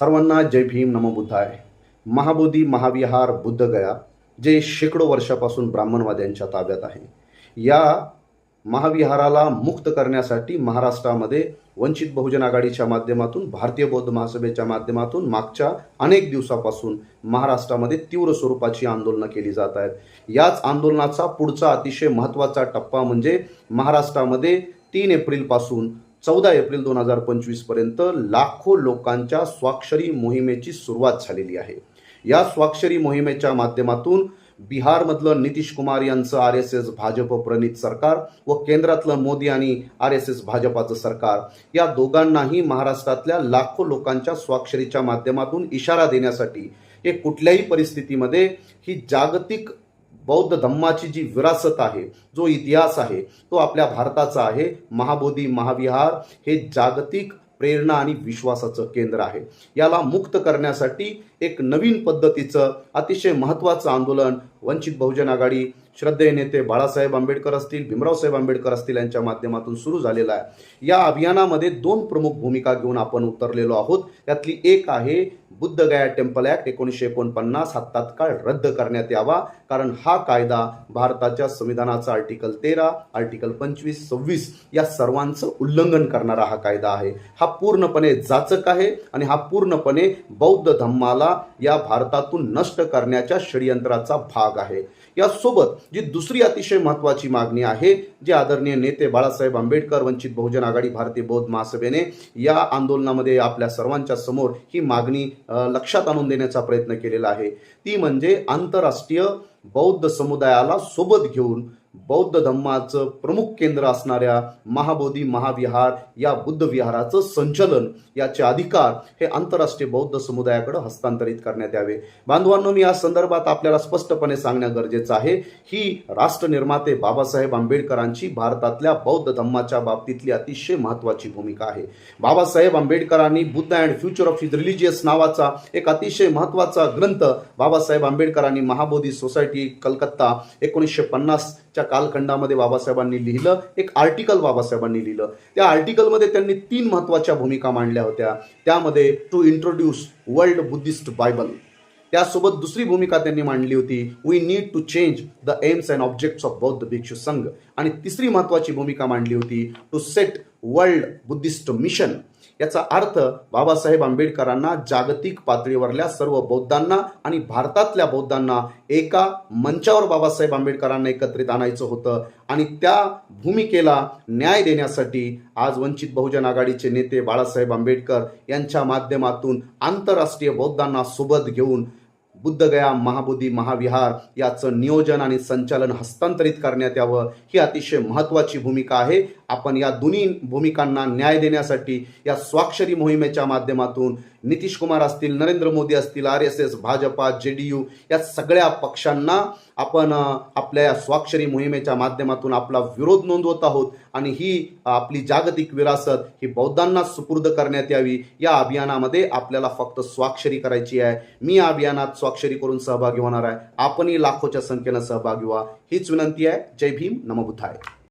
सर्वांना जय भीम नमो महाबोधी महाविहार बुद्धगया जे शेकडो वर्षापासून ब्राह्मणवाद्यांच्या ताब्यात आहे. या महाविहाराला मुक्त करण्यासाठी महाराष्ट्रामध्ये वंचित बहुजन आघाडीच्या माध्यमातून भारतीय बौद्ध महासभेच्या माध्यमातून मागच्या अनेक दिवसापासून महाराष्ट्रामध्ये तीव्र स्वरूपाची आंदोलनं केली जात आहेत. याच आंदोलनाचा पुढचा अतिशय महत्त्वाचा टप्पा म्हणजे महाराष्ट्रामध्ये तीन एप्रिलपासून चौदा एप्रिल दोन हजार पंचवीसपर्यंत लाखो लोकांच्या स्वाक्षरी मोहिमेची सुरुवात झालेली आहे. या स्वाक्षरी मोहिमेच्या माध्यमातून बिहारमधलं नितीश कुमार यांचं आर एस एस भाजप प्रणित सरकार व केंद्रातलं मोदी आणि आर एस एस भाजपाचं सरकार या दोघांनाही महाराष्ट्रातल्या लाखो लोकांच्या स्वाक्षरीच्या माध्यमातून इशारा देण्यासाठी हे कुठल्याही परिस्थितीमध्ये ही जागतिक बौद्ध धम्माची जी विरासत आहे जो इतिहास आहे तो आपल्या भारताचा आहे. महाबोधी महाविहार हे जागतिक प्रेरणा आणि विश्वासाचं केंद्र आहे. याला मुक्त करण्यासाठी एक नवीन पद्धतीचं अतिशय महत्त्वाचं आंदोलन वंचित बहुजन आघाडी श्रद्धेय नेते बाळासाहेब आंबेडकर असतील भीमरावसाहेब आंबेडकर असतील यांच्या माध्यमातून सुरू झालेला आहे. या अभियानामध्ये दोन प्रमुख भूमिका घेऊन आपण उतरलेलो आहोत. त्यातली एक आहे बुद्धगया टेम्पल ॲक्ट एकोणीसशे एकोणपन्नास हा तात्काळ रद्द करण्यात यावा कारण हा कायदा भारताच्या संविधानाचा आर्टिकल तेरा आर्टिकल पंचवीस सव्वीस या सर्वांचं उल्लंघन करणारा हा कायदा आहे. हा पूर्णपणे जाचक आहे आणि हा पूर्णपणे बौद्ध धम्माला या भारतातून नष्ट करण्याच्या षडयंत्राचा भाग आहे. यासोबत जी दुसरी अतिशय महत्त्वाची मागणी आहे जी आदरणीय नेते बाळासाहेब आंबेडकर वंचित बहुजन आघाडी भारतीय बौद्ध महासभेने या आंदोलनामध्ये आपल्या सर्वांच्या समोर ही मागणी लक्षात आणून देण्याचा प्रयत्न केलेला आहे. ती म्हणजे आंतरराष्ट्रीय बौद्ध समुदायाला सोबत घेऊन बौद्ध धम्माचं प्रमुख केंद्र असणाऱ्या महाबोधी महाविहार या बुद्ध विहाराचं संचलन याचे अधिकार हे आंतरराष्ट्रीय बौद्ध समुदायाकडे हस्तांतरित करण्यात यावे. बांधवांनो मी या संदर्भात आपल्याला स्पष्टपणे सांगणं गरजेचं आहे. ही राष्ट्रनिर्माते बाबासाहेब आंबेडकरांची भारतातल्या बौद्ध धम्माच्या बाबतीतली अतिशय महत्त्वाची भूमिका आहे. बाबासाहेब आंबेडकरांनी Buddha and future of his religious नावाचा एक अतिशय महत्त्वाचा ग्रंथ बाबासाहेब आंबेडकरांनी महाबोधी सोसायटी कलकत्ता एकोणीसशे पन्नास च्या कालखंडामध्ये बाबासाहेबांनी लिहिलं एक आर्टिकल बाबासाहेबांनी लिहिलं. त्या आर्टिकलमध्ये त्यांनी तीन महत्त्वाच्या भूमिका मांडल्या होत्या. त्यामध्ये to introduce world Buddhist Bible त्यासोबत दुसरी भूमिका त्यांनी मांडली होती we need to change the aims and objects of Bauddha bhikkhu sangha आणि तिसरी महत्त्वाची भूमिका मांडली होती to set world Buddhist mission याचा अर्थ बाबासाहेब आंबेडकरांना जागतिक पातळीवरल्या सर्व बौद्धांना आणि भारतातल्या बौद्धांना एका मंचावर बाबासाहेब आंबेडकरांना एकत्रित आणायचं होतं आणि त्या भूमिकेला न्याय देण्यासाठी आज वंचित बहुजन आघाडीचे नेते बाळासाहेब आंबेडकर यांच्या माध्यमातून आंतरराष्ट्रीय बौद्धांना सोबत घेऊन बुद्धगया महाबोधी महाविहार याचं नियोजन आणि संचालन हस्तांतरित करण्यात यावं ही अतिशय महत्त्वाची भूमिका आहे. आपण या दोन्ही भूमिकांना न्याय देण्यासाठी या स्वाक्षरी मोहिमेच्या माध्यमातून नितीश कुमार असतील नरेंद्र मोदी असतील आर एस एस भाजपा जे डी यू या सगळ्या पक्षांना आपण आपल्या या स्वाक्षरी मोहिमेच्या माध्यमातून आपला विरोध नोंदवत आहोत आणि ही आपली जागतिक विरासत ही बौद्धांना सुपूर्द करण्यात यावी. या अभियानामध्ये आपल्याला फक्त स्वाक्षरी करायची आहे. मी या अभियानात स्वाक्षरी करून सहभागी होणार आहे. आपणही लाखोच्या संख्येनं सहभागी व्हा. हीच विनंती आहे. जय भीम. नमबुद्धाय.